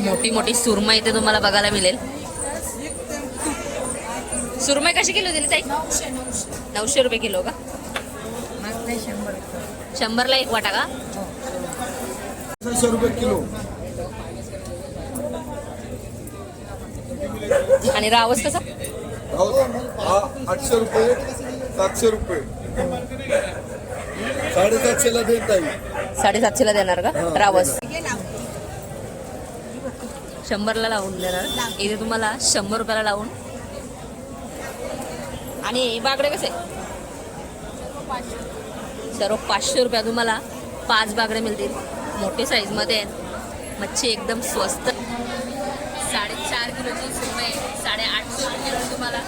मोठी मोठी सुरमई इथे तुम्हाला बघायला मिळेल. सुरमई कशी किलो दिली ताई? नऊशे रुपये किलो का? शंभरला एक वाटा का? सहाशे रुपये किलो. आणि रावस कसा आठशे रुपये सातशे रुपये. साडेसातशेला देत आहे. साडेसातशेला देणार का. रावस शंभरला लावून देणार. इथे तुम्हाला शंभर रुपयाला लावून. आणि बागडे कसे? सर्व पाचशे रुपया तुम्हाला पाच बागडे मिळतील. मोठे साईजमध्ये आहेत. मच्छी एकदम स्वस्त. साडेचार किलोची सुरमई साडेआठशे रुपये तुम्हाला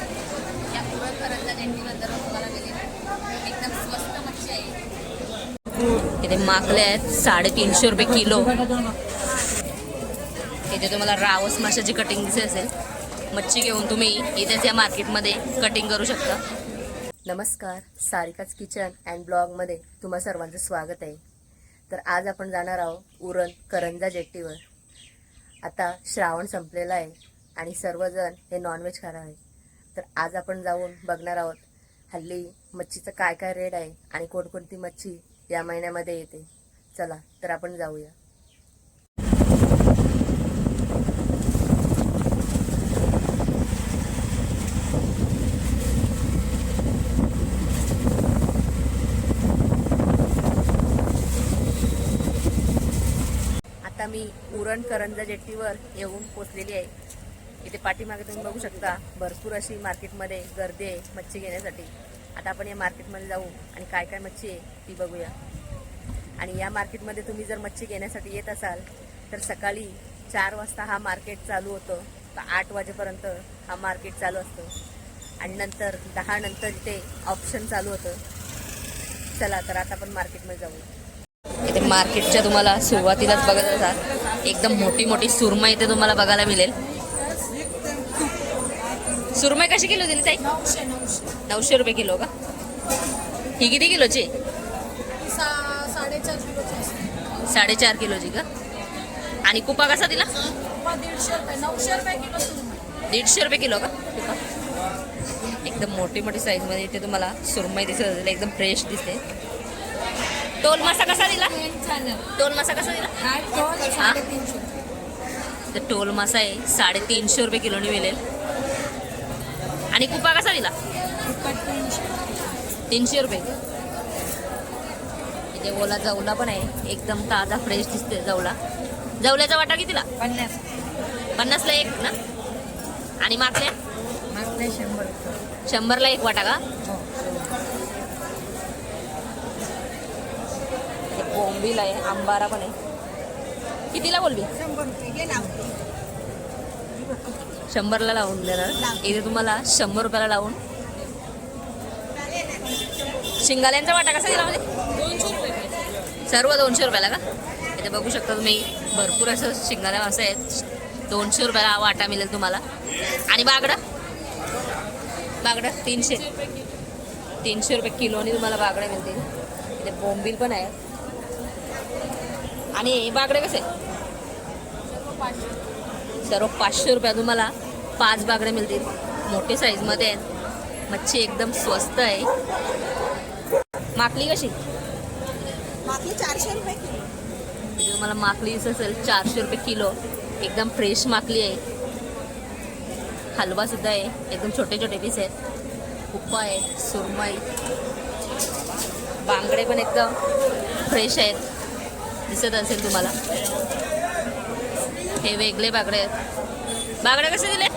या पुरणकरांच्या देंडीबद्दल तुम्हाला मिळेल एकदम स्वस्त मच्छी आहे. इथे माकले आहेत साडेतीनशे रुपये किलो. इथे तुम्हाला रावस माशाची कटिंग दिसत असेल. मच्छी घेऊन तुम्ही इथेच या मार्केटमध्ये कटिंग करू शकता. नमस्कार सारिकाच किचन अँड ब्लॉगमध्ये तुम्हा सर्वांचं स्वागत आहे. तर आज आपण जाणार आहोत उरण करंजा जेट्टीवर. आता श्रावण संपलेला आहे आणि सर्वजण हे नॉनव्हेज खाणार आहे तर आज आपण जाऊन बघणार आहोत हल्ली मच्छीचं काय काय रेट आहे आणि कोणकोणती मच्छी या महिन्यामध्ये येते. चला तर आपण जाऊया आता मी उरण करंजा जेट्टीवर येऊन पोचलेली आहे. इथे पाठीमागे तुम्ही बघू शकता भरपूर अशी मार्केटमध्ये गर्दी आहे मच्छी घेण्यासाठी. आता आपण या मार्केटमध्ये जाऊ आणि काय काय मच्छी आहे ती बघूया. आणि या मार्केटमध्ये तुम्ही जर मच्छी घेण्यासाठी येत असाल तर सकाळी चार वाजता हा मार्केट चालू होतं. तर आठ वाजेपर्यंत हा मार्केट चालू असतो. आणि नंतर दहा नंतर इथे ऑप्शन चालू होतं. चला तर आता आपण मार्केटमध्ये जाऊ. इथे मार्केटच्या तुम्हाला सुरुवातीलाच बघत असाल. एकदम मोठी मोठी सुरमई इथे तुम्हाला बघायला मिळेल. सुरमई कशी किलो दिली ताई? नऊशे रुपये किलो का? ही किती किलोची? साडेचार किलोची का? आणि कुपा कसा दिला? दीडशे रुपये नऊशे किलो दीडशे रुपये किलो का? कुपा एकदम मोठी मोठी साईजमध्ये इथे तुम्हाला सुरमई दिसत एकदम फ्रेश दिसते. टोल मासा कसा दिला? टोल मासा कसा दिला? हा? तर टोल मासा आहे साडेतीनशे रुपये किलोनी मिळेल आणि कुपा कसा दिला? तीनशे. रुपये. इथे ओला जवला पण आहे एकदम ताजा फ्रेश दिसते जवला. जवल्याचा वाटा कितीला? पन्नास. पन्नासला एक ना? आणि मागल्या? मागते शंभर. शंभरला एक वाटा का हो इथे बोंबील आहे आंबारा पण आहे. कितीला ना शंभरला लावून देणार. इथे तुम्हाला शंभर रुपयाला लावून. शिंगाल्यांचा वाटा कसा दिला म्हणजे? सर्व दोनशे रुपयाला का? इथे बघू शकता तुम्ही भरपूर असं शिंगाल्या असं आहेत. दोनशे रुपयाला वाटा मिळेल तुम्हाला. आणि बागडा? बागडा? तीनशे. तीनशे रुपये किलोनी तुम्हाला बागडे मिळतील. इथे बोंबील पण आहे. आणि बागडे कसे? सर्व पाचशे रुपया तुम्हाला पाच बागडे मिळतील. मोठे साईजमध्ये आहेत. मच्छी एकदम स्वस्त आहे. माकली कशी? मागली चारशे रुपये किलो. तुम्हाला माकली असेल चारशे रुपये किलो. एकदम फ्रेश माकली आहे. हलवा सुद्धा आहे. एकदम छोटे छोटे पीस आहेत. उप्पा आहे सुरमई बांगडे पण एकदम फ्रेश आहेत. दिसत असेल तुम्हाला. हे वेगळे बागडे आहेत. बागडे कसे दिले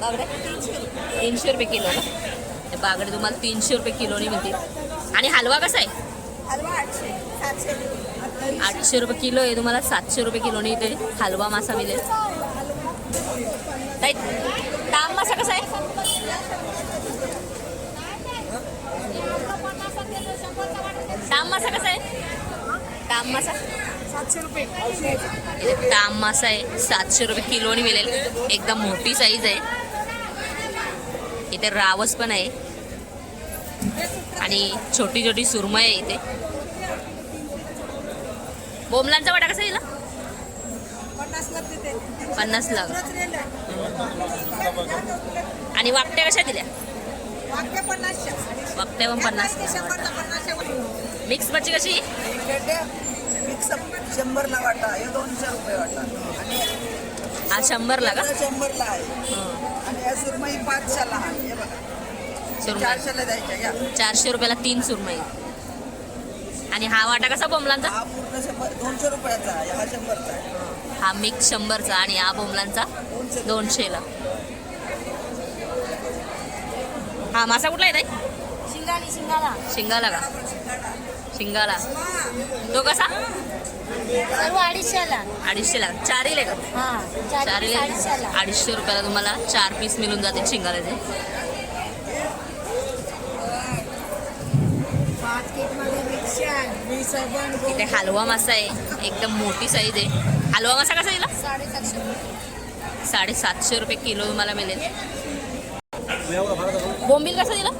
बागडे तीनशे रुपये किलो ना? हे बागडे तुम्हाला तीनशे रुपये किलोनी मिळतील. आणि हलवा कसा आहे? हलवा आठशे रुपये. किलो आहे तुम्हाला सातशे रुपये किलोनी इथे हलवा मासा मिळेल. ताम मासा कसा आहे? ताम मासा कसा आहे? ताम मासा सातशे रुपये. ताम मासा आहे सातशे रुपये किलोनी मिळेल. एकदम मोठी साईज आहे. इथे रावस पण आहे. आणि छोटी छोटी सुरमई आहे इथे. बोमलांचा वाटा कसा येईल पन्नास लाख आणि वाकट्या कशा दिल्या? वाकट्या पण पन्नास. मिक्स मच्छी कशी? मिक्सअप शंभरला वाटा हे दोनशे रुपये वाटा. आणि हा शंभरला का? शंभरला आहे. हं. आणि या सुरमई पाचशेला आहे हे बघा. सुरमई. चारशेला द्यायच्या या. चारशे रुपयाला तीन सुरमई. आणि हा वाटा कसा हा पूर्ण शंभर दोनशे रुपयाचा आहे हा शंभरचा आहे. हा मिक्स शंभरचा आणि हा बोंबलांचा? दोनशेला. हा मासा कुठला आहे ताई? शिंगाला शिंगाला का? शिंगाला तो कसा? अडीचशेला. अडीचशेला. चारीले का? हा चारीले अडीचशे रुपयाला तुम्हाला चार पीस मिळून जातील पण इथे हलवा मासा आहे. एकदम मोठी साईज आहे. हलवा मासा कसा दिला? साडेसातशे साडेसातशे रुपये किलो तुम्हाला मिळेल. बोंबील कसा दिला?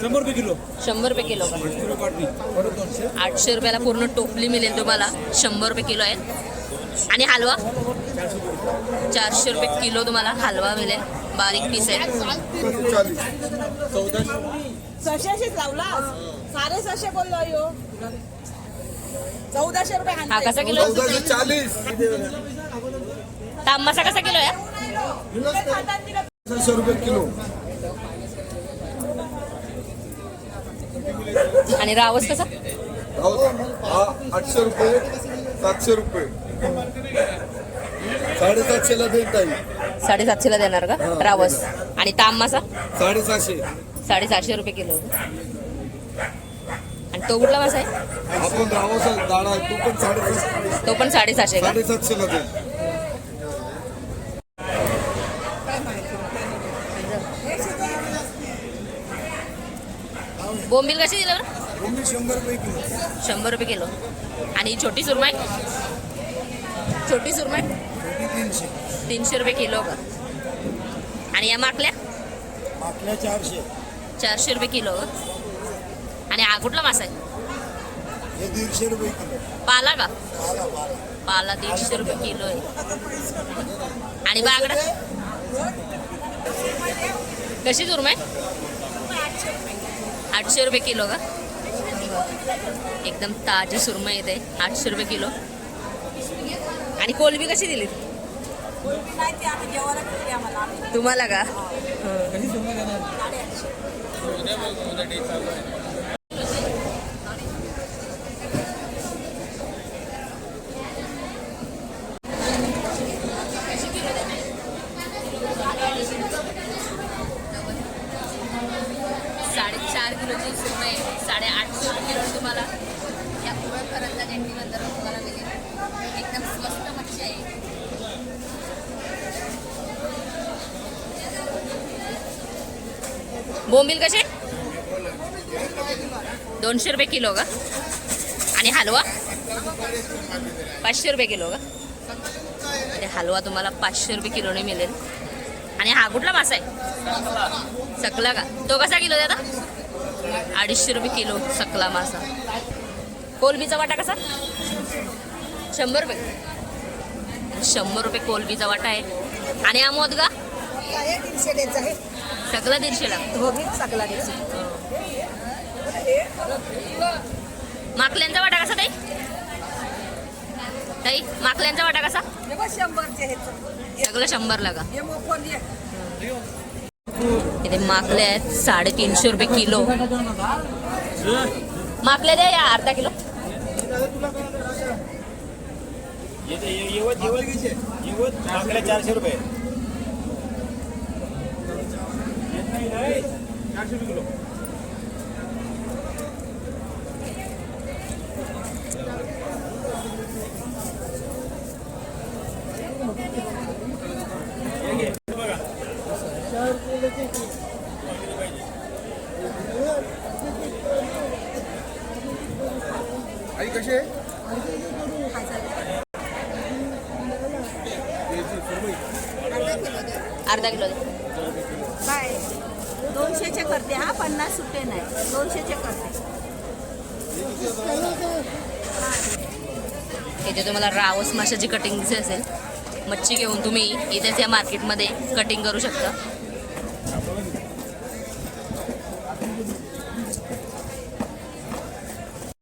शंभर रुपये किलो. शंभर रुपये किलो का? आठशे रुपयाला पूर्ण टोपली मिळेल तुम्हाला. शंभर रुपये किलो आहे. आणि हलवा? चारशे रुपये किलो तुम्हाला हलवा मिळेल. बारीक पीस आहे. साडेसहाशे बोललो अयो चौदाशे रुपये हा कसा किलो? चाळीस. तांबासा कसा किलो आहे? सहाशे रुपये किलो. आणि रावस कसा हा आठशे रुपये सातशे रुपये. साडेसातशेला देत आहे साडेसातशेला देणार का? रावस आणि तांबासा साडेसहाशे. साडेसातशे रुपये किलो. आणि तो कुठला मासा आहे? आपण रावासा तो पण साडेसात तो पण साडेसातशे का? साडेसातशेला देईल. बोंबील कशी दिलं बरं? शंभर रुपये किलो. शंभर रुपये किलो. आणि छोटी सुरमई? छोटी सुरमई? तीनशे. तीनशे रुपये किलो का आणि या माकल्या? आपल्या चारशे. चारशे रुपये किलो. आणि हा कुठला मासा आहे? दीडशे रुपये किलो. पाला का? पाला दीडशे रुपये किलो आहे. आणि बागडा? कशी सुरमई? आठशे रुपये किलो का? एकदम ताजी सुरमई येते. आठशे रुपये किलो. आणि कोलबी कशी दिली? तुम्हाला का साडेचार किलोची सुरमई साडेआठशे रुपये किलो तुम्हाला या पूर्ण करंजा जेंटीनंतर तुम्हाला मिळेल एकदम स्वस्त मच्छी आहे बोंबील कसे? दोनशे रुपये किलो का आणि हलवा? पाचशे रुपये किलो का आणि हलवा तुम्हाला पाचशे रुपये किलोने मिळेल. आणि हा कुठला मासा आहे? सकला का? तो कसा किलो दादा अडीचशे रुपये किलो सकला मासा. कोलबीचा वाटा कसा? शंभर रुपये. शंभर रुपये कोलबीचा वाटा आहे. आणि हा मोदगा दीडशे सगळा दीडशेला हो द्यायचं माकल्यांचा वाटा कसा ताई? ताई माकल्यांचा वाटा कसा? हे सगळं शंभरला का? हे मोफत आहे? इथे माकले आहेत साडेतीनशे रुपये किलो. माकले द्या या अर्धा किलो. चारशे रुपये. आई कशी आहे याची सुरमई. अर्धा किलो द्या. काय दोनशेचे करते हा पन्नास सुटे नाही दोनशेचे करते. इथे तुम्हाला रावस माशाची कटिंग दिसत असेल मच्छी घेऊन तुम्ही इथेच या मार्केटमध्ये कटिंग करू शकता.